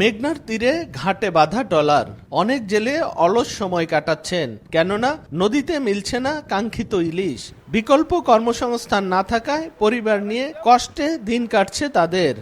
মেঘনার তীরে ঘাটে বাঁধা ডলার। অনেক জেলে অলস সময় কাটাচ্ছেন। কেননা, নদীতে মিলছে না কাঙ্ক্ষিত ইলিশ। বিকল্প কর্মসংস্থান না থাকায় পরিবার নিয়ে কষ্টে দিন কাটছে তাদের।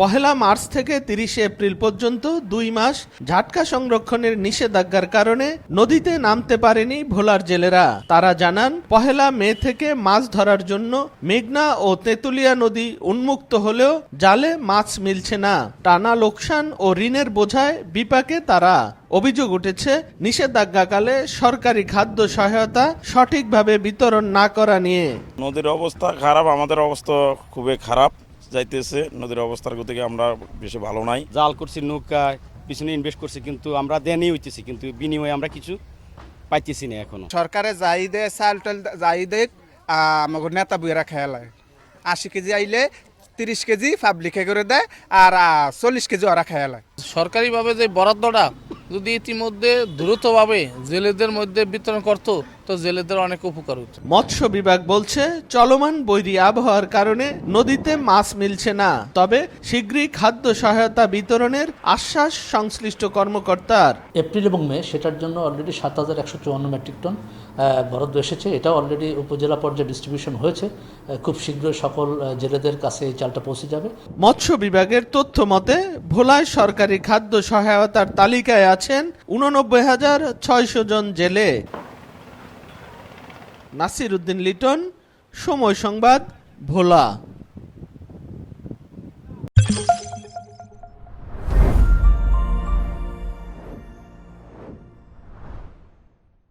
পহেলা মার্চ থেকে তিরিশে এপ্রিল পর্যন্ত দুই মাস ঝাটকা সংরক্ষণের নিষেধাজ্ঞার কারণে নদীতে নামতে পারেনি ভোলার জেলেরা। তারা জানান, পহেলা মে থেকে মাছ ধরার জন্য মেঘনা ও তেঁতুলিয়া নদী উন্মুক্ত হলেও জালে মাছ মিলছে না। টানা লোকসান ও ঋণের বোঝায় বিপাকে তারা। অভিযোগ উঠেছে, নিষেধাজ্ঞাকালে সরকারি খাদ্য সহায়তা সঠিকভাবে বিতরণ না করা নিয়ে। নদীর অবস্থা খারাপ, আমাদের অবস্থা খুবই খারাপ। যাইতেছে নদীর অবস্থার থেকে আমরা বেশি ভালো নাই। জাল করছি নৌকায় পিছনে ইনভেস্ট করছি কিন্তু আমরা দেনই হইতেছি কিন্তু বিনিময়ে আমরা কিছু পাইতেছি না এখনও। সরকারে যাই দে চাল টাল যাই দে আমাকে নেতা বুয়েরা খেয়ালায় আশি কেজি আইলে তিরিশ কেজি পাবলিকে করে দেয় আর চল্লিশ কেজি ওরা খেয়ালায় সরকারিভাবে যে বরাদ্দটা যদি ইতিমধ্যে দ্রুতভাবে জেলেদের মধ্যে বিতরণ করতো তো জেলেদের অনেক উপকার হতো মৎস্য বিভাগ বলছে চলমান বৈরী আবহাওয়ার কারণে নদীতে মাছ মিলছে না। তবে শীঘ্রই খাদ্য সহায়তা বিতরণের আশ্বাস সংশ্লিষ্ট কর্মকর্তার। এপ্রিল এবং মে সেটার জন্য অলরেডি সাত হাজার একশো চুয়ান্ন মেট্রিক টন বরাদ্দ এসেছে। এটা অলরেডি উপজেলা পর্যায়ে ডিস্ট্রিবিউশন হয়েছে। খুব শীঘ্রই সকল জেলেদের কাছে এই চালটা পৌঁছে যাবে। মৎস্য বিভাগের তথ্য মতে ভোলায় সরকারি খাদ্য সহায়তার তালিকায় আছেন উননব্বই হাজার ছয়শো জন জেলে। নাসির উদ্দিন লিটন সময় সংবাদ ভোলা।